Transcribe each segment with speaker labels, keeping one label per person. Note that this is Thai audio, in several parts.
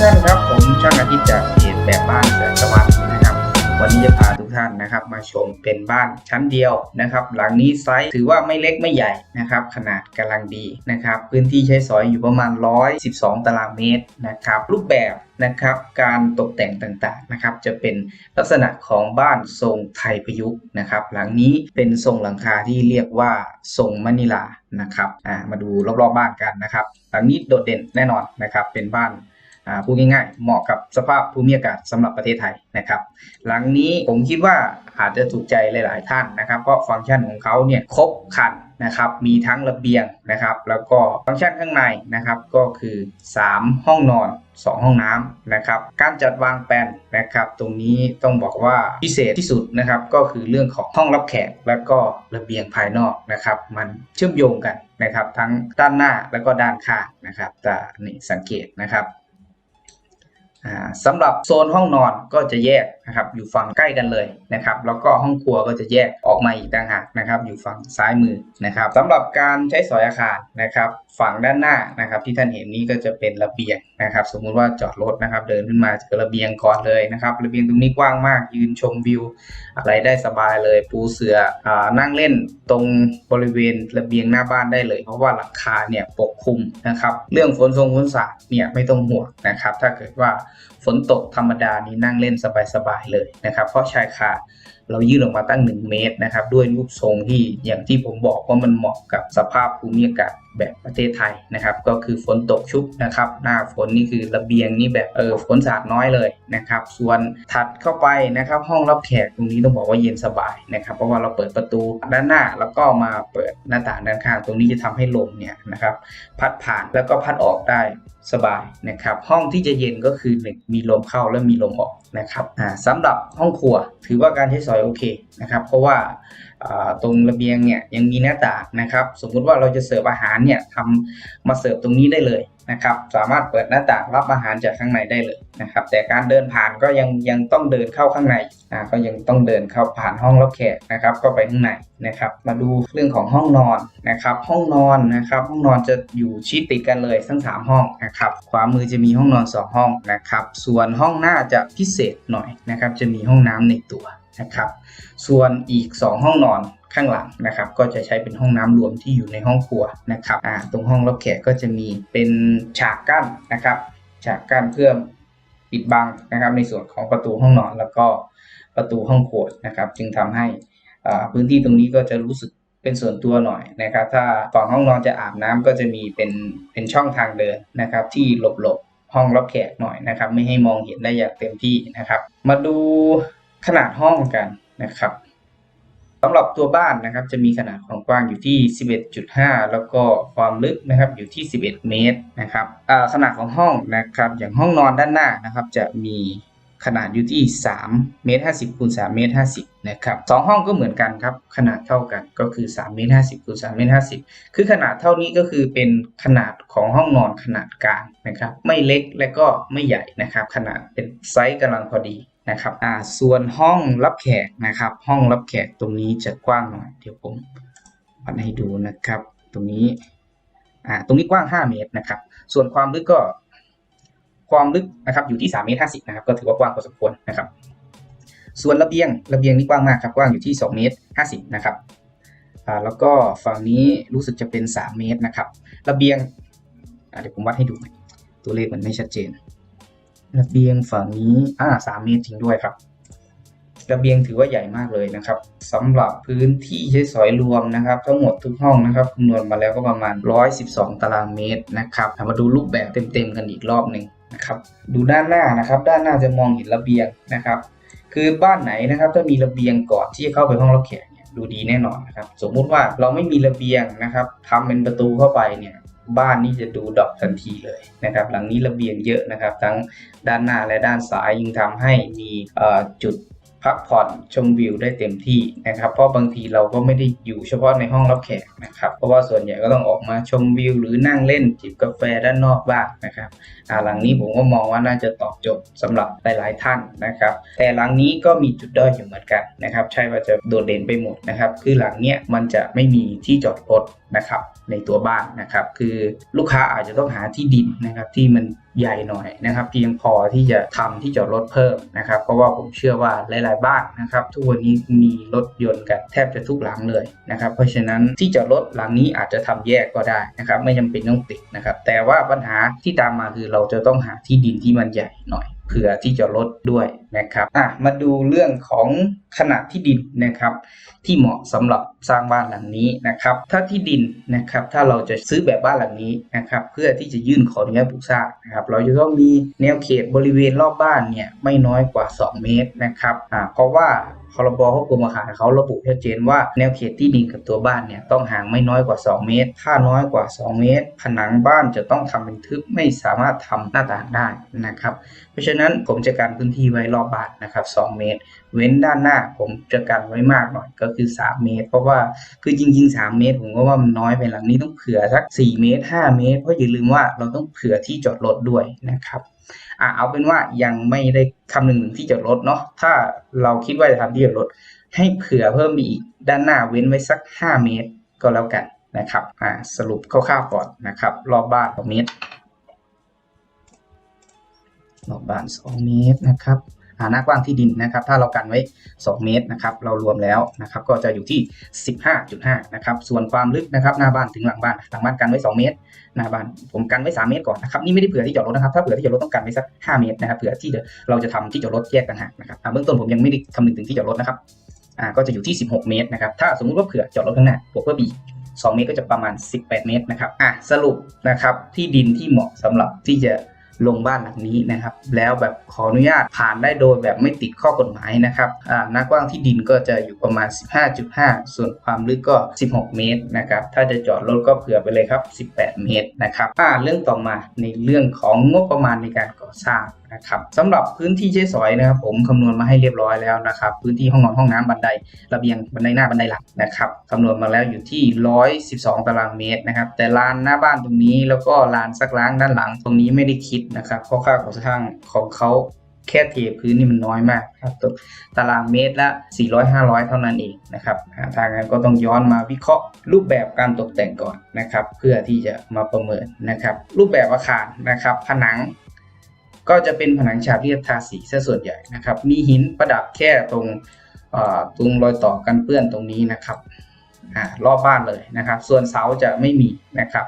Speaker 1: ท่านครับผมช่างอาทิตย์จากเพจแบบบ้านแสนสวัสดิ์นะครับ วันนี้จะพาทุกท่านนะครับ มาชมเป็นบ้านชั้นเดียวนะครับ หลังนี้ไซส์ถือว่าไม่เล็กไม่ใหญ่นะครับ ขนาดกำลังดีนะครับ พื้นที่ใช้สอยอยู่ประมาณ 112 ตารางเมตรนะครับ รูปแบบนะครับการตกแต่งต่างๆนะครับ จะเป็นลักษณะของบ้านทรงไทยประยุกต์นะครับ หลังนี้เป็นทรงหลังคาที่เรียกว่าทรงมะนิลานะครับมาดูรอบๆบ้านกันนะครับ หลังนี้โดดเด่นแน่นอนนะครับ เป็นบ้าน พูดง่ายๆ เหมาะกับสภาพภูมิอากาศสำหรับประเทศไทยนะครับ หลังนี้ผมคิดว่าอาจจะถูกใจหลาย ๆ ท่านนะครับ เพราะฟังก์ชันของเขาเนี่ยครบครันนะครับ มีทั้งระเบียงนะครับ แล้วก็ฟังก์ชันข้างในนะครับก็คือ 3 ห้องนอน 2 ห้องน้ำนะครับ การจัดวางแปลนนะครับ ตรงนี้ต้องบอกว่าพิเศษที่สุดนะครับ ก็คือเรื่องของห้องรับแขก และก็ระเบียงภายนอกนะครับ มันเชื่อมโยงกันนะครับ ทั้งด้านหน้าแล้วก็ด้านข้างนะครับแต่นี่สังเกตนะครับ สำหรับโซนห้องนอนก็จะแยก นะครับอยู่ฝั่งใกล้กันเลยนะครับแล้วก็ห้องครัวก็จะแยกออกมาอีกต่างหากนะครับอยู่ฝั่งซ้ายมือนะครับสำหรับการใช้สอยอาคารนะครับฝั่งด้านหน้านะครับที่ท่านเห็นนี้ก็จะเป็นระเบียงนะครับสมมุติว่าจอดรถนะครับเดินขึ้นมาเจอระเบียงก่อนเลยนะครับระเบียงตรงนี้กว้างมากยืนชมวิว อะไรได้สบายเลยปูเสืออนั่งเล่นตรงบริเวณระเบียงหน้าบ้านได้เลย เพราะว่าหลังคาเนี่ยปกคลุมนะครับเรื่องฝนทรงฝนสาดเนี่ยไม่ต้องห่วงนะครับถ้าเกิดว่า ฝนตกธรรมดานี้นั่งเล่นสบายๆเลยนะครับ เพราะชายคา เรายื่นออกมาตั้ง 1 เมตรนะครับ ด้วยรูปทรงที่อย่างที่ผมบอกว่ามันเหมาะกับสภาพภูมิอากาศแบบประเทศไทยนะครับ ก็คือฝนตกชุกนะครับ หน้าฝนนี่คือระเบียงนี่แบบเออฝนสาดน้อยเลยนะครับ ส่วนถัดเข้าไปนะครับ ห้องรับแขกตรงนี้ต้องบอกว่าเย็นสบายนะครับ เพราะว่าเราเปิดประตูด้านหน้าแล้วก็มาเปิดหน้าต่างด้านข้าง ตรงนี้จะทำให้ลมเนี่ยนะครับ พัดผ่านแล้วก็พัดออกได้สบายนะครับ ห้องที่จะเย็นก็คือหนึ่งมีลมเข้าและมีลมออกนะครับอ่าสำหรับห้องครัว ถือว่าการใช้สอยโอเคนะครับ เพราะว่าตรงระเบียงเนี่ยยังมีหน้าต่างนะครับ สมมุติว่าเราจะเสิร์ฟอาหารเนี่ยทำมาเสิร์ฟตรงนี้ได้เลยนะครับ สามารถเปิดหน้าต่างรับอาหารจากข้างในได้เลยนะครับ แต่การเดินผ่านก็ยังยังต้องเดินเข้าข้างในอ่าก็ยังต้องเดินเข้าผ่านห้องรับแขกนะครับเข้าไปข้างในนะครับ มาดูเรื่องของห้องนอนนะครับ ห้องนอนนะครับ ห้องนอนจะอยู่ชิดติดกันเลยทั้ง 3 ห้องนะครับ ขวามือจะมีห้องนอน 2 ห้องนะครับ ส่วนห้องหน้าจะพิเศษหน่อยนะครับ จะมีห้องน้ำในตัว นะครับ ส่วนอีก 2 ห้องนอนข้างหลังนะครับก็จะใช้เป็นห้องน้ำรวมที่อยู่ในห้องครัวนะครับอ่าตรงห้องรับแขกก็จะมีเป็นฉากกั้นนะครับฉากกั้นเพื่อปิดบังนะครับ ในส่วนของประตูห้องนอนแล้วก็ประตูห้องครัวนะครับ จึงทำให้พื้นที่ตรงนี้ก็จะรู้สึกเป็นส่วนตัวหน่อยนะครับ ถ้าฝั่งห้องนอนจะอาบน้ำก็จะมีเป็นเป็นช่องทางเดินนะครับ ที่หลบหลบๆห้องรับแขกหน่อยนะครับ ไม่ให้มองเห็นได้อย่างเต็มที่นะครับ มาดู ขนาดห้องกันนะครับสำหรับตัวบ้านนะครับจะมีขนาดความกว้างอยู่ที่ 11.5 แล้วก็ความลึกนะครับอยู่ที่ 11 เมตรนะครับขนาดของห้องนะครับอย่างห้องนอนด้านหน้านะครับจะมีขนาดอยู่ที่3เมตร50คูณ3เมตร50นะครับสองห้องก็เหมือนกันครับขนาดเท่ากันก็คือ3เมตร50คูณ3เมตร50 คือขนาดเท่านี้ก็คือเป็นขนาดของห้องนอนขนาดกลางนะครับไม่เล็กและก็ไม่ใหญ่นะครับขนาดเป็นไซส์กำลังพอดี นะครับอ่าส่วนห้องรับแขกนะครับ ห้องรับแขกตรงนี้จะกว้างหน่อยเดี๋ยวผมวัดให้ดูนะครับ ตรงนี้อ่าตรงนี้กว้าง 5 เมตรนะครับ ส่วนความลึกก็ความลึกนะครับอยู่ที่3เมตร50นะครับก็ถือว่ากว้างพอสมควรนะครับ ส่วนระเบียงระเบียงนี่กว้างมากครับกว้างอยู่ที่2เมตร50นะครับอ่าแล้วก็ฝั่งนี้รู้สึกจะเป็น 3 เมตรนะครับ ระเบียงอ่าเดี๋ยวผมวัดให้ดูหน่อยตัวเลขมันไม่ชัดเจน ระเบียงฝั่งนี้อ่าสามเมตรจริงด้วยครับ ระเบียงถือว่าใหญ่มากเลยนะครับสำหรับพื้นที่ใช้สอยรวมนะครับ ทั้งหมดทุกห้องนะครับคำนวณมาแล้วก็ประมาณ 112 ตารางเมตรนะครับมาดูรูปแบบเต็มๆกันอีกรอบหนึ่งนะครับดูด้านหน้านะครับ ด้านหน้าจะมองเห็นระเบียงนะครับ คือบ้านไหนนะครับถ้ามีระเบียงก่อนที่จะเข้าไปห้องรับแขกเนี่ยดูดีแน่นอนนะครับ สมมุติว่าเราไม่มีระเบียงนะครับทำเป็นประตูเข้าไปเนี่ย บ้านนี้จะดูดอกทันทีเลยนะครับ หลังนี้ระเบียงเยอะนะครับ ทั้งด้านหน้าและด้านซ้ายยิ่งทำให้มีจุด พักผ่อนชมวิวได้เต็มที่นะครับ เพราะบางทีเราก็ไม่ได้อยู่เฉพาะในห้องรับแขกนะครับ เพราะว่าส่วนใหญ่ก็ต้องออกมาชมวิว หรือนั่งเล่นจิบกาแฟด้านนอกบ้างนะครับหลังนี้ผมก็มองว่าน่าจะตอบโจทย์สำหรับหลายๆท่านนะครับ แต่หลังนี้ก็มีจุดด้อยอยู่เหมือนกันนะครับ ใช่ว่าจะโดดเด่นไปหมดนะครับ คือหลังเนี้ยมันจะไม่มีที่จอดรถนะครับในตัวบ้านนะครับ คือลูกค้าอาจจะต้องหาที่ดินนะครับที่มัน ใหญ่หน่อยนะครับ เพียงพอที่จะทำที่จอดรถเพิ่มนะครับ เพราะว่าผมเชื่อว่าหลาย ๆ บ้านนะครับ ทุกวันนี้มีรถยนต์กันแทบจะทุกหลังเลยนะครับ เพราะฉะนั้นที่จอดรถหลังนี้อาจจะทำแยกก็ได้นะครับ ไม่จำเป็นต้องติดนะครับ แต่ว่าปัญหาที่ตามมาคือเราจะต้องหาที่ดินที่มันใหญ่หน่อย เผื่อที่จะลดด้วยนะครับอะมาดูเรื่องของขนาดที่ดินนะครับ ที่เหมาะสำหรับสร้างบ้านหลังนี้นะครับ ถ้าที่ดินนะครับถ้าเราจะซื้อแบบบ้านหลังนี้นะครับ เพื่อที่จะยื่นขออนุญาตปลูกสร้างนะครับ เราจะต้องมีแนวเขตบริเวณรอบบ้านเนี่ยไม่น้อยกว่า 2 เมตรนะครับอ่าเพราะว่าพรบควบคุมอาคารเขาระบุชัดเจนว่าแนวเขตที่ดินกับตัวบ้านเนี่ยต้องห่างไม่น้อยกว่า 2 เมตร ถ้าน้อยกว่า 2 เมตร ผนังบ้านจะต้องทำเป็นทึบไม่สามารถทำหน้าต่างได้นะครับ ราะฉะนั้นผมจะกันพื้นที่ไว้รอบบ้านนะครับ 2 เมตร เว้นด้านหน้าผมจะกันไว้มากหน่อยก็คือ 3 เมตร เพราะว่าคือจริง ๆ 3 เมตร ผมก็ว่ามันน้อยไปหลังนี้ต้องเผื่อสัก 4 เมตร 5 เมตร เพราะอย่าลืมว่าเราต้องเผื่อที่จอดรถด้วยนะครับอะเอาเป็นว่ายังไม่ได้คำหนึงถึงที่จอดรถเนาะถ้าเราคิดว่าจะทำที่จอดรถ ให้เผื่อเพิ่มอีกด้านหน้าเว้นไว้สัก 5 เมตรก็แล้วกันนะครับอ่าสรุปคร่าวๆก่อนนะครับ รอบบ้าน2เมตร รอบบ้าน 2 เมตรนะครับอ่าหน้ากว้างที่ดินนะครับ ถ้าเรากันไว้ 2 เมตรนะครับ เรารวมแล้วนะครับ ก็จะอยู่ที่ 15.5 นะครับ ส่วนความลึกนะครับ หน้าบ้านถึงหลังบ้าน หลังบ้านกันไว้ 2 เมตร หน้าบ้านผมกันไว้ 3 เมตรก่อนนะครับ นี่ไม่ได้เผื่อที่จอดรถนะครับ ถ้าเผื่อที่จอดรถต้องกันไว้สัก 5 เมตรนะครับ เผื่อที่เราจะทำที่จอดรถแยกต่างหากนะครับเบื้องต้นผมยังไม่ได้คำนึงถึงที่จอดรถนะครับ อ่า ก็จะอยู่ที่ 16 เมตรนะครับ ถ้าสมมติว่าเผื่อจอดรถข้างหน้าบวกเพิ่มอีก2เมตรก็จะประมาณ 18 เมตรนะครับ อะ สรุปนะครับ ที่ดินที่เหมาะสำหรับที่จะ ลงบ้านหลังนี้นะครับ แล้วแบบขออนุญาตผ่านได้โดยแบบไม่ติดข้อกฎหมายนะครับนักว้างที่ดินก็จะอยู่ประมาณ 15.5 ส่วนความลึกก็ 16 เมตรนะครับ ถ้าจะจอดรถก็เผื่อไปเลยครับ 18 เมตรนะครับเรื่องต่อมาในเรื่องของงบประมาณในการก่อสร้าง นะครับสำหรับพื้นที่ใช้สอยนะครับ ผมคำนวณมาให้เรียบร้อยแล้วนะครับ พื้นที่ห้องนอนห้องน้ำบันไดระเบียงบันไดหน้าบันไดหลังนะครับคำนวณมาแล้วอยู่ที่ 112 ตารางเมตรนะครับ แต่ลานหน้าบ้านตรงนี้แล้วก็ลานซักล้างด้านหลัง ตรงนี้ไม่ได้คิดนะครับเพราะค่าก่อสร้างของเขาแค่เทพื้นนี่มันน้อยมากครับตตตารางเมตรละ 400-500 เท่านั้นเองนะครับอ่าทางนั้นก็ต้องย้อนมาวิเคราะห์รูปแบบการตกแต่งก่อนนะครับ เพื่อที่จะมาประเมินนะครับ รูปแบบอาคารนะครับ ผนัง ก็จะเป็นผนังฉาบที่ทาสีซะส่วนใหญ่นะครับ มีหินประดับแค่ตรงตรงรอยต่อกันเปื้อนตรงนี้นะครับอ่ารอบบ้านเลยนะครับ ส่วนเสาจะไม่มีนะครับ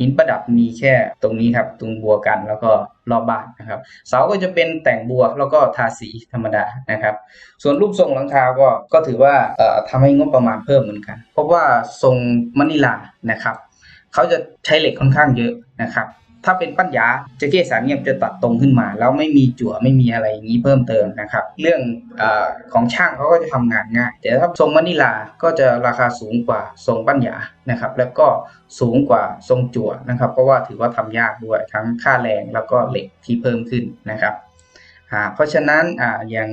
Speaker 1: หินประดับมีแค่ตรงนี้ครับ ตรงบัวกันแล้วก็รอบบ้านนะครับ เสาก็จะเป็นแต่งบัวแล้วก็ทาสีธรรมดานะครับ ส่วนรูปทรงหลังคาก็ก็ถือว่าเอ่อทำให้งบประมาณเพิ่มเหมือนกัน เพราะว่าทรงมะนิลานะครับเขาจะใช้เหล็กค่อนข้างเยอะนะครับ ถ้าเป็นปัญญาจะเกสามเงียบจะตัดตรงขึ้นมา แล้วไม่มีจั่วไม่มีอะไรอย่างนี้เพิ่มเติมนะครับ เรื่องอของช่างเขาก็จะทำงานง่ายแต่ถ้าทรงมะนิลาก็จะราคาสูงกว่าทรงปัญญานะครับ แล้วก็สูงกว่าทรงจั่วนะครับ เพราะว่าถือว่าทำยากด้วยทั้งค่าแรงแล้วก็เหล็กที่เพิ่มขึ้นนะครับเพราะฉะนั้นออย่าง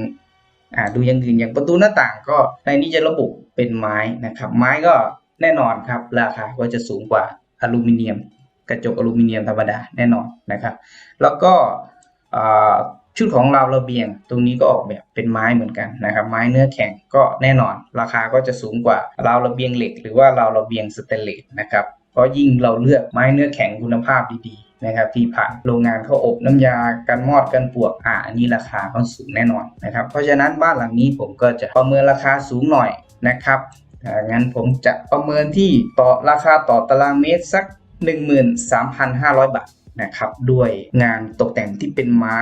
Speaker 1: ดูอย่างอื่นอย่างประตูหน้าต่างก็ในนี้จะระบุเป็นไม้นะครับ ไม้ก็แน่นอนครับราคาก็จะสูงกว่าอลูมิเนียม กระจกอลูมิเนียมธรรมดาแน่นอนนะครับ แล้วก็ชุดของเราระเบียง ตรงนี้ก็ออกแบบเป็นไม้เหมือนกันนะครับ ไม้เนื้อแข็งก็แน่นอน ราคาก็จะสูงกว่าราวระเบียงเหล็ก หรือว่าราวระเบียงสเตนเลสนะครับเพราะยิ่งเราเลือกไม้เนื้อแข็งคุณภาพดีๆนะครับที่ผ่านโรงงานเขาอบน้ำยากันมอดกันปวกอ่าอันนี้ราคาก็สูงแน่นอนนะครับ เพราะฉะนั้นบ้านหลังนี้ผมก็จะประเมินราคาสูงหน่อยนะครับอ่างั้นผมจะประเมินที่ต่อราคาต่อตารางเมตรสัก 13,500 บาทนะครับด้วยงานตกแต่งที่เป็นไม้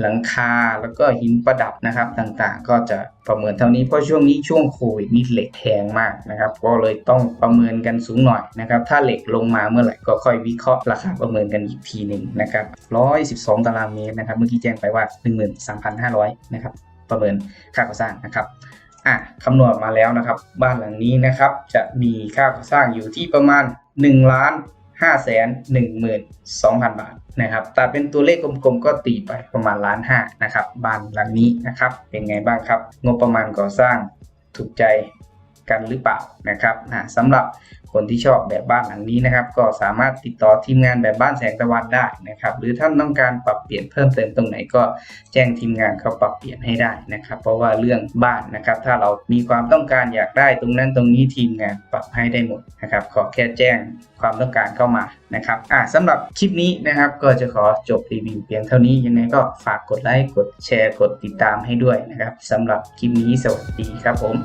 Speaker 1: หลังคาแล้วก็หินประดับนะครับต่างๆ ก็จะประเมินเท่านี้เพราะช่วงนี้ช่วงโควิดนี่เหล็กแพงมากนะครับ ก็เลยต้องประเมินกันสูงหน่อยนะครับ ถ้าเหล็กลงมาเมื่อไหร่ก็ค่อยวิเคราะห์ราคาประเมินกันอีกทีหนึ่งนะครับ112 ตารางเมตรนะครับ เมื่อกี้แจ้งไปว่า 13,500นะครับประเมินค่าก่อสร้างนะครับอะคำนวณมาแล้วนะครับ บ้านหลังนี้นะครับจะมีค่าก่อสร้างอยู่ที่ประมาณ1ล้าน 5 1 2 0 0 0บาทนะครับแต่เป็นตัวเลขกลมๆ ก็ตีไปประมาณล้านห้านะครับบ้านหลังนี้นะครับ เป็นไงบ้างครับ งบประมาณก่อสร้างถูกใจ กันหรือเปล่านะครับสำหรับคนที่ชอบแบบบ้านหลังนี้นะครับ ก็สามารถติดต่อทีมงานแบบบ้านแสงตะวันได้นะครับ หรือท่านต้องการปรับเปลี่ยนเพิ่มเติมตรงไหนก็แจ้งทีมงานเขาปรับเปลี่ยนให้ได้นะครับ เพราะว่าเรื่องบ้านนะครับ ถ้าเรามีความต้องการอยากได้ตรงนั้นตรงนี้ทีมงานปรับให้ได้หมดนะครับ ขอแค่แจ้งความต้องการเข้ามานะครับอ่าสำหรับคลิปนี้นะครับ ก็จะขอจบรีวิวเพียงเท่านี้ยังไงก็ฝากกดไลค์กดแชร์กดติดตามให้ด้วยนะครับสำหรับคลิปนี้สวัสดีครับผม